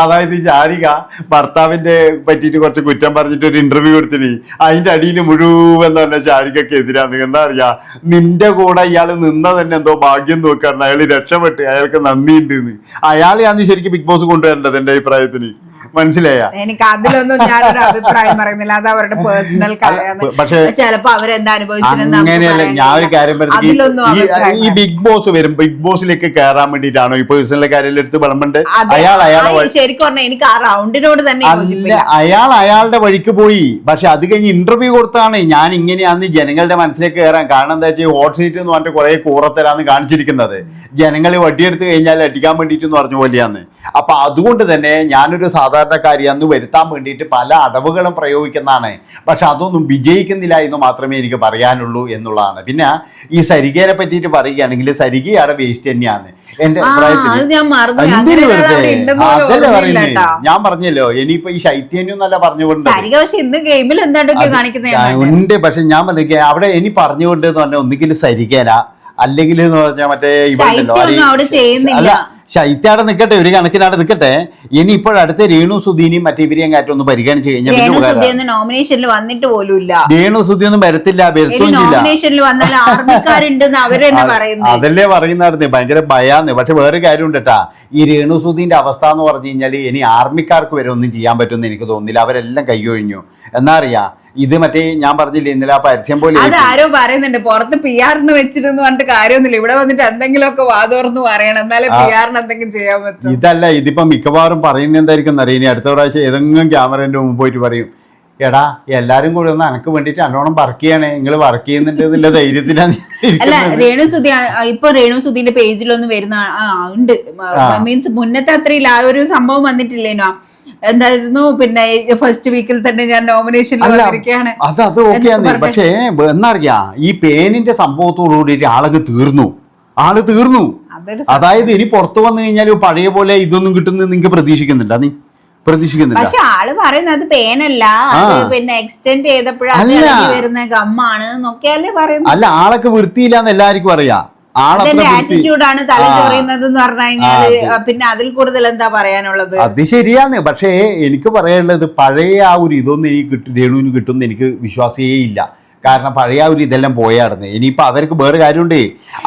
അതായത് ജാരിക ഭർത്താവിന്റെ പറ്റിയിട്ട് കുറച്ച് കുറ്റം പറഞ്ഞിട്ട് ഒരു ഇന്റർവ്യൂ കൊടുത്തിന്. അതിന്റെ അടിയിൽ മുഴുവൻ തന്നെ ജാരികക്ക് എതിരാന്ന് എന്താ അറിയാ? നിന്റെ കൂടെ ഇയാൾ നിന്ന തന്നെ എന്തോ ഭാഗ്യം നോക്കാറുണ്ട് അയാൾ രക്ഷപ്പെട്ട് അയാൾക്ക് നന്ദിയുണ്ട് അയാളെയാണ് ശരിക്കും ബിഗ് ബോസ് കൊണ്ടുവരേണ്ടത് എന്റെ അഭിപ്രായത്തിന്. മനസ്സിലായ. എനിക്ക് അതിലൊന്നും ഞാനൊരു അഭിപ്രായം പറയുന്നില്ല. അത് അവരുടെ പേഴ്സണൽ കാര്യമാണ്. പക്ഷേ ചിലപ്പോ അവരെന്താ അങ്ങനെയല്ല ഞാൻ ഒരു കാര്യം പറഞ്ഞു ഈ- ബിഗ് ബോസ് വരും ബിഗ് ബോസിലേക്ക് കയറാൻ വേണ്ടിട്ടാണോ ഈ പേഴ്സണൽ കാര്യം എടുത്ത് വിളമ്പണ്ട്? അയാൾ അയാളെ ശരിക്കും പറഞ്ഞാൽ എനിക്ക് ആ റൗണ്ടിനോട് തന്നെ അയാൾ അയാളുടെ വഴിക്ക് പോയി. പക്ഷെ അത് കഴിഞ്ഞ് ഇന്റർവ്യൂ കൊടുത്താണ് ഞാൻ ഇങ്ങനെയാന്ന് ജനങ്ങളുടെ മനസ്സിലേക്ക് കയറാൻ കാരണം എന്താ വെച്ചാൽ ഹോട്ട് സീറ്റ് എന്ന് പറഞ്ഞിട്ട് കുറെ കൂറത്തരാന്ന് കാണിച്ചിരിക്കുന്നത്. ജനങ്ങൾ വട്ടിയെടുത്ത് കഴിഞ്ഞാൽ അടിക്കാൻ വേണ്ടിയിട്ട് എന്ന് പറഞ്ഞ പോലെയാന്ന് അപ്പൊ അതുകൊണ്ട് തന്നെ ഞാനൊരു സാധാരണക്കാരി അന്ന് വരുത്താൻ വേണ്ടിയിട്ട് പല അടവുകളും പ്രയോഗിക്കുന്നതാണ്. പക്ഷെ അതൊന്നും വിജയിക്കുന്നില്ല എന്ന് മാത്രമേ എനിക്ക് പറയാനുള്ളൂ എന്നുള്ളതാണ്. പിന്നെ ഈ സരികയെ പറ്റിയിട്ട് പറയുകയാണെങ്കിൽ സരികയാണ് വേസ്റ്റ് തന്നെയാണ്. എന്റെ അഭിപ്രായത്തിൽ ഞാൻ പറഞ്ഞല്ലോ ഇനിയിപ്പോ ഈ ശൈത്യന്യം എന്നല്ല പറഞ്ഞുകൊണ്ട്. ഉണ്ട് പക്ഷെ ഞാൻ പറഞ്ഞ അവിടെ ഇനി പറഞ്ഞുകൊണ്ട് എന്ന് പറഞ്ഞാൽ ഒന്നുകിൽ സരികേന അല്ലെങ്കിൽ എന്ന് പറഞ്ഞാൽ മറ്റേ ഇവിടെ. അല്ല ശൈത്യാടെ നിൽക്കട്ടെ ഒരു കണക്കിനാടെ നിൽക്കട്ടെ ഇനി ഇപ്പോഴടുത്ത രേണു സുധീനെയും മറ്റേ ഇവരെയും കാറ്റും ഒന്ന് പരിഗണിച്ച് കഴിഞ്ഞാൽ നോമിനേഷനിൽ വന്നിട്ട് പോലുമില്ല. രേണു സുധി ഒന്നും വരത്തില്ല അതല്ലേ പറയുന്നായിരുന്നു ഭയങ്കര ഭയാന്ന്. പക്ഷെ വേറെ കാര്യമുണ്ട് കേട്ടാ ഈ രേണു സുധീന്റെ അവസ്ഥ എന്ന് പറഞ്ഞു കഴിഞ്ഞാൽ ഇനി ആർമിക്കാർക്ക് വരെ ഒന്നും ചെയ്യാൻ പറ്റുമെന്ന് എനിക്ക് തോന്നുന്നില്ല. അവരെല്ലാം കൈയൊഴിഞ്ഞു. എന്നാ അറിയാ ഇത് മറ്റേ ഞാൻ പറഞ്ഞില്ലേ ഇന്നലെ ആ പരസ്യം പോലെ അത് ആരോ പറയുന്നുണ്ട് പുറത്ത് പി ആറിന് വെച്ചിരുന്നു പറഞ്ഞിട്ട് കാര്യമൊന്നുമില്ല. ഇവിടെ വന്നിട്ട് എന്തെങ്കിലുമൊക്കെ വാതോർന്ന് പറയണം. എന്നാലേ പി ആറിന് എന്തെങ്കിലും ചെയ്യാൻ പറ്റും. ഇതല്ല ഇതിപ്പോ മിക്കവാറും പറയുന്ന എന്തായിരിക്കും അറിയാം? ഇനി അടുത്ത പ്രാവശ്യം ഏതെങ്കിലും ക്യാമറന്റെ മുമ്പ് പോയിട്ട് പറയും എടാ എല്ലാരും കൂടി ഒന്ന് എനക്ക് വേണ്ടിട്ട് നല്ലോണം വർക്ക് ചെയ്യണേ. നിങ്ങൾ വർക്ക് ചെയ്യുന്നുണ്ട് എന്നുള്ള ധൈര്യത്തിലാണ് അല്ല രേണു സുധി ഇപ്പൊ രേണു സുധിന്റെ പേജിലൊന്നും വരുന്ന ആ ഉണ്ട്. മീൻസ് മുന്നത്തെ അത്രയില്ല ആ ഒരു സംഭവം വന്നിട്ടില്ലേനോ? എന്തായിരുന്നു? പിന്നെ ഫസ്റ്റ് വീക്കിൽ തന്നെ ഞാൻ നോമിനേഷൻ വന്നിരിക്കുകയാണ് അത് അത് ഓക്കെയാണ്? പക്ഷേ എന്നറിയാ ഈ പേനിന്റെ സംഭവത്തോടു കൂടി ആളൊക്കെ തീർന്നു. ആൾ തീർന്നു. അതായത് ഇനി പുറത്തു വന്നു കഴിഞ്ഞാൽ പഴയ പോലെ ഇതൊന്നും കിട്ടുന്ന നിങ്ങൾക്ക് പ്രതീക്ഷിക്കുന്നില്ല നീ? പ്രതീക്ഷിക്കുന്നില്ല. പക്ഷെ ആൾ പറയുന്നത് പേനല്ല. പിന്നെ എക്സ്റ്റെൻഡ് ചെയ്തപ്പോഴാണ് വരുന്ന ഗമ്മാണ് അല്ല ആളൊക്കെ വൃത്തിയില്ലാന്ന് എല്ലാവർക്കും അറിയാം. അതിന്റെ ആറ്റിറ്റ്യൂഡാണ് തല ചൊറിയുന്നത് എന്ന് പറഞ്ഞു പിന്നെ അതിൽ കൂടുതൽ എന്താ പറയാനുള്ളത്? അത് ശരിയാണ്. പക്ഷേ എനിക്ക് പറയാനുള്ളത് പഴയ ആ ഒരു ഇതൊന്നും എനിക്ക് രേണുവിന് കിട്ടുമെന്ന് എനിക്ക് വിശ്വാസിയേ ഇല്ല. കാരണം പഴയ ഒരു ഇതെല്ലാം പോയായിരുന്നു. ഇനിയിപ്പോ അവർക്ക് വേറെ കാര്യമുണ്ട്.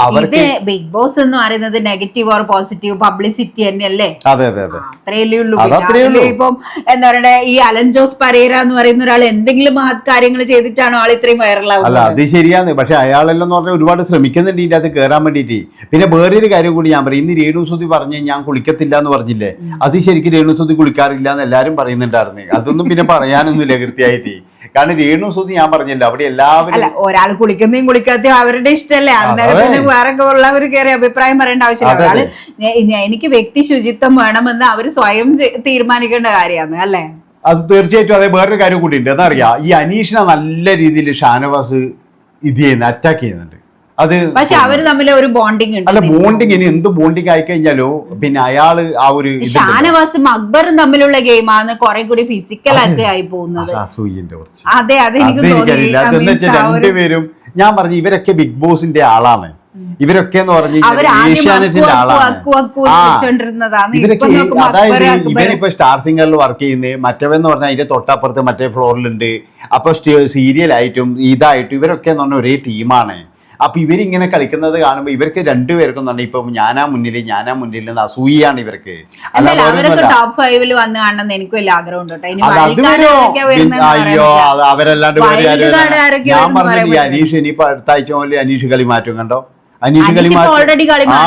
അവർക്ക് ബിഗ് ബോസ് എന്ന് പറയുന്നത് നെഗറ്റീവ് ഓർ പോസിറ്റീവ് പബ്ലിസിറ്റി തന്നെയല്ലേ? അതെ അതെ അതെ. അത്രയല്ലേ ഉള്ളൂ. അത്. ഇപ്പം എന്താ ഈ അലൻ ജോസ് പരേര എന്ന് പറയുന്ന ഒരാൾ എന്തെങ്കിലും കാര്യങ്ങൾ ചെയ്തിട്ടാണോ ആൾ ഇത്രയും അല്ല വൈറലാവുന്നത് അത് ശരിയാണ്. പക്ഷെ അയാളെല്ലാം എന്ന് പറഞ്ഞാൽ ഒരുപാട് ശ്രമിക്കുന്നുണ്ട് ഇതിന്റെ അകത്ത് കയറാൻ വേണ്ടിയിട്ട്. പിന്നെ വേറൊരു കാര്യം കൂടി ഞാൻ പറയും. ഇന്ന് രേണുസുതി പറഞ്ഞ് ഞാൻ കുളിക്കത്തില്ല എന്ന് പറഞ്ഞില്ലേ? അത് ശരിക്കും രേണുസുതി കുളിക്കാറില്ല എന്ന് എല്ലാരും പറയുന്നുണ്ടായിരുന്നു. അതൊന്നും പിന്നെ പറയാനൊന്നുമില്ല കൃത്യമായിട്ട്. കാരണം രേണുസുതി ഞാൻ പറഞ്ഞില്ല അവിടെ എല്ലാവരും ഒരാൾ കുളിക്കുന്നതും കുളിക്കാത്തയും അവരുടെ ഇഷ്ടമല്ലേ അതിനകത്ത് വേറെ ഉള്ളവർ കയറി അഭിപ്രായം പറയേണ്ട ആവശ്യമില്ല. എനിക്ക് വ്യക്തി ശുചിത്വം വേണമെന്ന് അവർ സ്വയം തീരുമാനിക്കേണ്ട കാര്യമാണ് അല്ലേ? അത് തീർച്ചയായിട്ടും അതെ വേറൊരു കാര്യം കൂടി ഉണ്ട്. എന്താ അറിയാ ഈ അനീഷിനെ നല്ല രീതിയിൽ ഷാനവാസ് ഇത് ചെയ്യുന്ന അറ്റാക്ക് ചെയ്യുന്നുണ്ട്. അത് പക്ഷെ അവർ തമ്മിൽ ഒരു ബോണ്ടിങ് ഉണ്ട് അല്ല ബോണ്ടിങ് ഇനി എന്ത് ബോണ്ടിങ് ആയി കഴിഞ്ഞാലോ പിന്നെ അയാൾ ആ ഒരു. ഷാനവാസും അക്ബറും തമ്മിലുള്ള ഗെയിമാണ് കുറെ കൂടി ഫിസിക്കൽ ഒക്കെ ആയി പോകുന്നത്. അതെ അസൂയിന്റെ കുറച്ച്. അതെ അതെ എനിക്ക് രണ്ടുപേരും ഞാൻ പറഞ്ഞു ഇവരൊക്കെ ബിഗ് ബോസിന്റെ ആളാണ്. ഇവരൊക്കെ എന്ന് പറഞ്ഞു ഏഷ്യാനെറ്റിന്റെ ആളാണ്. ഇവരൊക്കെ അതായത് അക്ബർ സ്റ്റാർ സിംഗറിൽ വർക്ക് ചെയ്യുന്നത് മറ്റവെന്ന് പറഞ്ഞാൽ അതിന്റെ തൊട്ടപ്പുറത്ത് മറ്റേ ഫ്ലോറിലുണ്ട് അപ്പൊ സീരിയലായിട്ടും ഇതായിട്ടും ഇവരൊക്കെ എന്ന് പറഞ്ഞാൽ ഒരേ ടീമാണ് അപ്പൊ ഇവരിങ്ങനെ കളിക്കുന്നത് കാണുമ്പോൾ ഇവർക്ക് രണ്ടുപേർക്കും തന്നെ ഇപ്പൊ ഞാനാ മുന്നിൽ ഞാനാ മുന്നിൽ നിന്ന് അസൂയാണ് ഇവർക്ക്. ടോപ്പ് വന്ന് കാണണമെന്ന് എനിക്ക് വലിയ അയ്യോ അവരല്ലാണ്ട് ഞാൻ പറഞ്ഞില്ല അനീഷ് ഇനിയിപ്പോ അടുത്ത ആഴ്ച മുതൽ അനീഷ് കളി മാറ്റും കണ്ടോ? അനീഷ് കളി മാറ്റും. ആ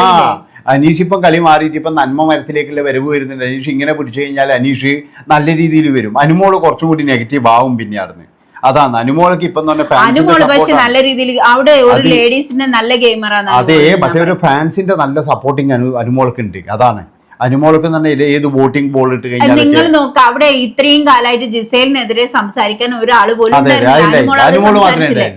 അനീഷ് ഇപ്പം കളി മാറിയിട്ട് ഇപ്പം നന്മ മരത്തിലേക്കുള്ള വരവ് വരുന്നുണ്ട്. അനീഷ് ഇങ്ങനെ പിടിച്ചു കഴിഞ്ഞാൽ അനീഷ് നല്ല രീതിയിൽ വരും. അനുമോൾ കുറച്ചുകൂടി നെഗറ്റീവ് ആവും പിന്നെ അവിടുന്ന്. അതാണ്. അനുമോൾക്ക് ഇപ്പം തന്നെ അനുമോൾ പക്ഷെ നല്ല രീതിയിൽ അവിടെ ഒരു ലേഡീസിന്റെ നല്ല ഗെയിമറാണ് അതെ പക്ഷെ ഒരു ഫാൻസിന്റെ നല്ല സപ്പോർട്ടിങ് അനു അനുമോൾക്ക് ഉണ്ട് അതാണ്. അനുമോൾക്ക് തന്നെ ഏത് വോട്ടിംഗ് ബോൾ ഇട്ട് കഴിഞ്ഞാൽ നിങ്ങൾ നോക്ക അവിടെ ഇത്രയും കാലമായിട്ട് ജിസേലിനെതിരെ സംസാരിക്കാൻ ഒരാൾ പോലും. അനുമോൾ അനുമോൾ മാത്രമേ സംസാരിച്ചില്ലേ?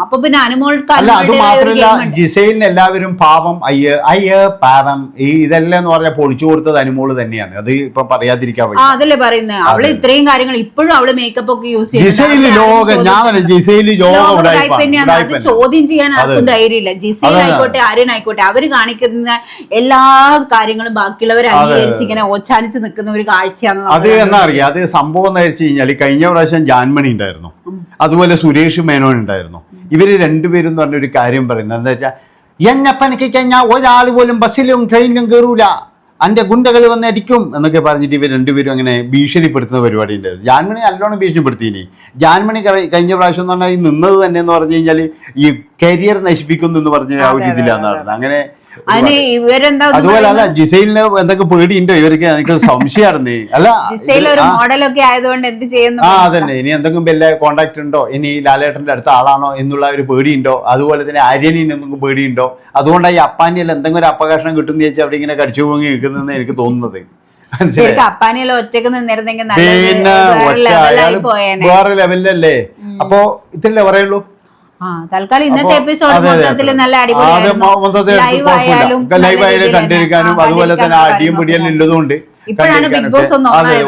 അപ്പൊ പിന്നെ അനുമോൾക്ക് അല്ല അത് അനുമോളുടേതായ മാത്രമല്ല ജിസൈലിന് എല്ലാവരും പാവം അയ്യ അയ്യ പാവം ഈ ഇതെല്ലാം എന്ന് പറഞ്ഞാൽ പൊളിച്ചു കൊടുത്തത് അനുമോൾ തന്നെയാണ്. അത് ഇപ്പൊ പറയാതിരിക്കാൻ അതല്ലേ പറയുന്നത് അവൾ ഇത്രയും കാര്യങ്ങൾ ഇപ്പോഴും അവൾ മേക്കപ്പ് ഒക്കെ യൂസ് ചെയ്യുന്നത് ലോകം ഞാൻ ജിസൈൽ അത് ചോദ്യം ചെയ്യാൻ ആർക്കും ധൈര്യമില്ല. ജിസൈൽ. ആയിക്കോട്ടെ ആര്യൻ ആയിക്കോട്ടെ അവർ കാണിക്കുന്ന എല്ലാ കാര്യങ്ങളും ബാക്കിയുള്ളവർ അംഗീകരിച്ച് ഇങ്ങനെ ഓച്ചാനിച്ച് നിൽക്കുന്ന ഒരു കാഴ്ചയാണ് അത് എന്നാ അറിയാം? അത് സംഭവം എന്ന് വെച്ച് കഴിഞ്ഞാൽ കഴിഞ്ഞ പ്രാവശ്യം ജാൻമണി ഉണ്ടായിരുന്നു. അതുപോലെ സുരേഷ് മേനോൻ ഉണ്ടായിരുന്നു. ഇവർ രണ്ടുപേരും എന്ന് പറഞ്ഞൊരു കാര്യം പറയുന്നത് എന്താ വെച്ചാൽ എന്നപ്പനക്ക് കഴിഞ്ഞാൽ ഒരാൾ പോലും ബസ്സിലും ട്രെയിനിലും കയറൂല അന്റെ ഗുണ്ടകൾ വന്ന് അടിക്കും എന്നൊക്കെ പറഞ്ഞിട്ട് ഇവർ രണ്ടുപേരും അങ്ങനെ ഭീഷണിപ്പെടുത്തുന്ന പരിപാടി ഉണ്ടായിരുന്നു ജാൻമണി നല്ലോണം ഭീഷണിപ്പെടുത്തിയില്ലേ ജാൻമണി കഴി- കഴിഞ്ഞ പ്രാവശ്യം എന്ന് പറഞ്ഞാൽ ഈ നിന്നത് തന്നെ എന്ന് പറഞ്ഞു കഴിഞ്ഞാൽ ഈ കരിയർ നശിപ്പിക്കുന്നു എന്ന് പറഞ്ഞ ആ ഒരു ഇതിലാണ് നടന്നത്. അങ്ങനെ അതുപോലെ അല്ല? ജിസൈലിന് എന്തൊക്കെ പേടിയുണ്ടോ ഇവർക്ക്? എനിക്ക് സംശയമായിരുന്നു. അല്ല. മോഡലൊക്കെ ആയതുകൊണ്ട് എന്ത് ചെയ്യുന്നു ആ അതന്നെ. ഇനി എന്തെങ്കിലും വല്ല കോണ്ടാക്ട് ഉണ്ടോ? ഇനി ലാലേട്ടന്റെ അടുത്ത ആളാണോ എന്നുള്ള ഒരു പേടിയുണ്ടോ? അതുപോലെ തന്നെ ആര്യനിന് എന്തെങ്കിലും പേടിയുണ്ടോ? അതുകൊണ്ടാണ് ഈ അപ്പാനിയിൽ എന്തെങ്കിലും ഒരു അപകർഷണം കിട്ടുന്ന ചോദിച്ചാൽ അവിടെ ഇങ്ങനെ കടിച്ചു പോങ്ങി നിൽക്കുന്നതെന്ന് എനിക്ക് തോന്നുന്നത്. ശരിക്കും അപ്പാനിയെല്ലാം ഒറ്റയ്ക്ക് നിന്നിരുന്നെങ്കിൽ വേറെ ലെവലിലല്ലേ അപ്പോ ഇത്രല്ലേ പറയുള്ളൂ? ആ തൽക്കാലം ഇന്നത്തെ എപ്പിസോഡ് മൊത്തത്തിൽ നല്ല ലൈവ് ആയാലും ലൈവ് ആയാലും കണ്ടിരിക്കാനും അതുപോലെ തന്നെ അടിയും പിടിയെല്ലാം ഉള്ളതുകൊണ്ട് ഇപ്പോഴാണ് ബിഗ് ബോസ്?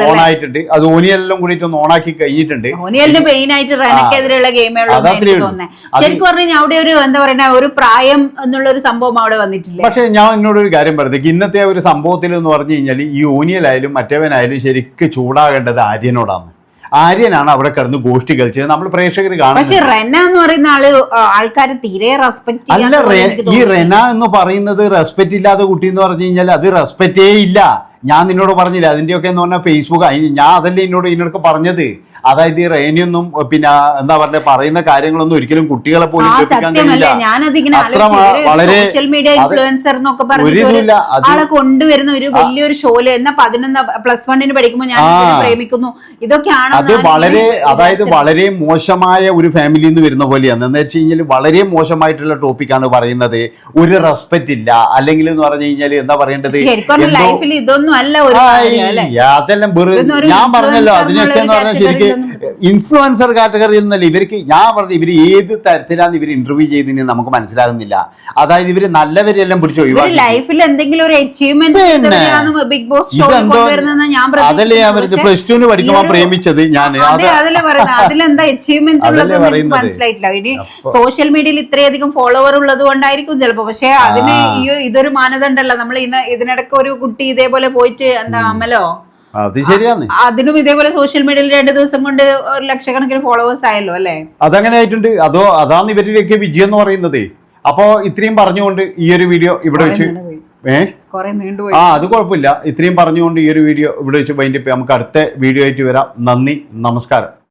ഓണായിട്ടുണ്ട് അത് ഓനിയെല്ലാം കൂടിയിട്ട് ഒന്ന് ഓണാക്കി കഴിഞ്ഞിട്ടുണ്ട്. ഓനിയലിന് മെയിൻ ആയിട്ട് റെനക്കെതിരെയുള്ള അതത്രേ ഉള്ളൂ. തോന്നുന്നത് ശരിക്കും അവിടെ ഒരു എന്താ പറയുക ഒരു പ്രായം എന്നുള്ള ഒരു സംഭവം അവിടെ വന്നിട്ടില്ല? പക്ഷെ ഞാൻ എന്നോട് ഒരു കാര്യം പറയുന്നത് ഇന്നത്തെ ഒരു സംഭവത്തിൽ എന്ന് പറഞ്ഞു കഴിഞ്ഞാൽ ഈ ഓനിയലായാലും മറ്റവനായാലും ശരിക്കും ചൂടാകേണ്ടത് ആര്യനോടാണ് ആര്യനാണ് അവിടെ കിടന്ന് ഗോഷ്ടി കളിച്ചത്. നമ്മൾ പ്രേക്ഷകർ കാണുന്നു കാണുന്നത് റെന എന്ന് പറയുന്ന ആൾ ആൾക്കാർ തീരെ റെസ്പെക്ട് അല്ല ഈ റെന എന്ന് പറയുന്നത് റെസ്പെക്റ്റ് ഇല്ലാത്ത കുട്ടി എന്ന് പറഞ്ഞു കഴിഞ്ഞാൽ അത് റെസ്പെക്റ്റേ ഇല്ല. ഞാൻ നിന്നോട് പറഞ്ഞില്ല അതിന്റെയൊക്കെ എന്ന് പറഞ്ഞാൽ ഫേസ്ബുക്ക് ഞാൻ അതല്ലേ എന്നോട് ഇതിനൊക്കെ പറഞ്ഞത്? അതായത് ഈ റേനിയൊന്നും പിന്നെ എന്താ പറയുക പറയുന്ന കാര്യങ്ങളൊന്നും ഒരിക്കലും കുട്ടികളെ പോലും അത്ര വളരെ സോഷ്യൽ മീഡിയ ഇൻഫ്ലുവൻസർ എന്നൊക്കെ ആളെ കൊണ്ടുവരുന്ന ഒരു വലിയൊരു എന്ന പതിനൊന്ന് പ്ലസ് വണ്ണിന് പഠിക്കുമ്പോൾ ഞാൻ പ്രേമിക്കുന്നു. ഇതൊക്കെയാണോ അത് വളരെ അതായത് വളരെ മോശമായ ഒരു ഫാമിലിയിൽ നിന്ന് വരുന്ന പോലെയാണ് എന്ന് വെച്ച് കഴിഞ്ഞാൽ വളരെ മോശമായിട്ടുള്ള ടോപ്പിക്കാണ് പറയുന്നത്. ഒരു റെസ്പെക്റ്റ് ഇല്ല. അല്ലെങ്കിൽ എന്ന് പറഞ്ഞു കഴിഞ്ഞാൽ എന്താ പറയേണ്ടത്? ലൈഫിൽ ഇതൊന്നും അല്ല അതെല്ലാം ഞാൻ പറഞ്ഞല്ലോ അതിനൊക്കെ എന്ന് പറഞ്ഞാൽ ശരിക്ക് ഇൻഫ്ലുവൻസർ കാറ്റഗറിയിൽ നിന്നല്ല ഇവർക്ക് ഞാൻ പറഞ്ഞു ഇവർ ഏത് തരത്തിലാണ് ഇവർ ഇന്റർവ്യൂ ചെയ്തതെന്ന് നമുക്ക് മനസ്സിലാകുന്നില്ല. അതായത് ഇവർ നല്ലവരെല്ലാം പിടിച്ച് ഒഴിവാക്കി ലൈഫിൽ എന്തെങ്കിലും ഒരു അച്ചീവ്മെന്റ്. ബിഗ് ബോസ് അതല്ലേ ഞാൻ പ്ലസ് ടുവിന് പഠിക്കുമ്പോൾ പ്രേമിച്ചത് ഞാൻ അതിലെന്താ അച്ചീവ്മെന്റ് ഉള്ളത് മനസ്സിലായിട്ടില്ല. ഇനി സോഷ്യൽ മീഡിയയിൽ ഇത്രയധികം ഫോളോവർ ഉള്ളത് കൊണ്ടായിരിക്കും ചിലപ്പോ. പക്ഷെ അതിന് ഈ ഇതൊരു മാനദണ്ഡമല്ല നമ്മൾ ഇന്ന് ഇതിനിടയ്ക്ക് ഒരു കുട്ടി ഇതേപോലെ പോയിട്ട് എന്താ അമലോ? അത് ശരിയാണ് അതിനും ഇതേപോലെ സോഷ്യൽ മീഡിയയിൽ രണ്ടു ദിവസം കൊണ്ട് ഒരു ലക്ഷക്കണക്കിന് ഫോളോവേഴ്സ് ആയല്ലോ അല്ലേ? അതങ്ങനെ ആയിട്ടുണ്ട്. അതോ അതാണ് ഇവരിലേക്ക് വിജയം എന്ന് പറയുന്നത്. അപ്പോ ഇത്രയും പറഞ്ഞുകൊണ്ട് ഈ ഒരു വീഡിയോ ഇവിടെ വെച്ച് ഏഹ് ആ അത് കുഴപ്പമില്ല. ഇത്രയും പറഞ്ഞുകൊണ്ട് ഈ ഒരു വീഡിയോ ഇവിടെ വെച്ച് വൈൻഡപ്പ് നമുക്ക് അടുത്ത വീഡിയോ ആയിട്ട് വരാം. നന്ദി. നമസ്കാരം.